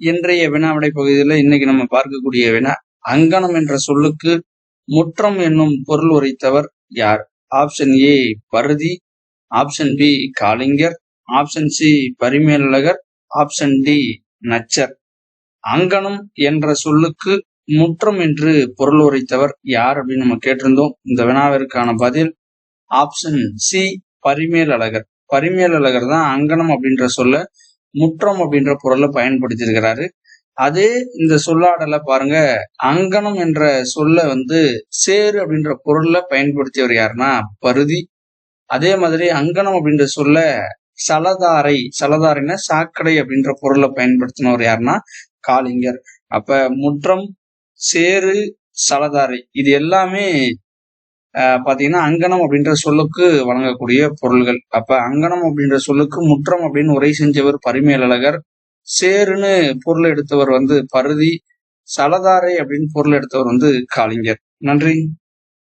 இன்றைய வினாவிடை பகுதியில் இன்னைக்கு நம்ம பார்க்கக்கூடிய வினா அங்கனம் என்ற சொல்லுக்கு முற்றம் என்னும் பொருள் உரைத்தவர் யார்? Option A Parithi. Option B Kalingar option C Parimelalagar. Option D Nachchar. அங்கனம் என்ற சொல்லுக்கு முற்றம் என்று பொருள் உரைத்தவர் யார் அப்படின்னு நம்ம கேட்டிருந்தோம். இந்த வினாவிற்கான பதில் ஆப்ஷன் சி பரிமேல் அழகர் பரிமேல் அழகர் தான் அங்கனம் அப்படின்ற சொல்ல முற்றம் அப்படின்ற பொருளை பயன்படுத்தியிருக்கிறாரு. அதே இந்த சொல்லாடல பாருங்க அங்கனம் என்ற சொல்ல வந்து சேரு அப்படின்ற பொருள்ல பயன்படுத்தியவர் யாருன்னா பருதி. அதே மாதிரி அங்கனம் அப்படின்ற சொல்ல சலதாரை சலதாரைன்னா சாக்கடை அப்படின்ற பொருளை பயன்படுத்தினவர் யாருன்னா காளிங்கர். அப்ப முற்றம் சேரு சலதாரை இது எல்லாமே பாத்தீங்கன்னா அங்கனம் அப்படின்ற சொல்லுக்கு வழங்கக்கூடிய பொருள்கள். அப்ப அங்கனம் அப்படின்ற சொல்லுக்கு முற்றம் அப்படின்னு உரை செஞ்சவர் பரிமேலழகர். சேருன்னு பொருள் எடுத்தவர் வந்து பருதி. சலதாரை அப்படின்னு பொருள் எடுத்தவர் வந்து காளிங்கர். நன்றி.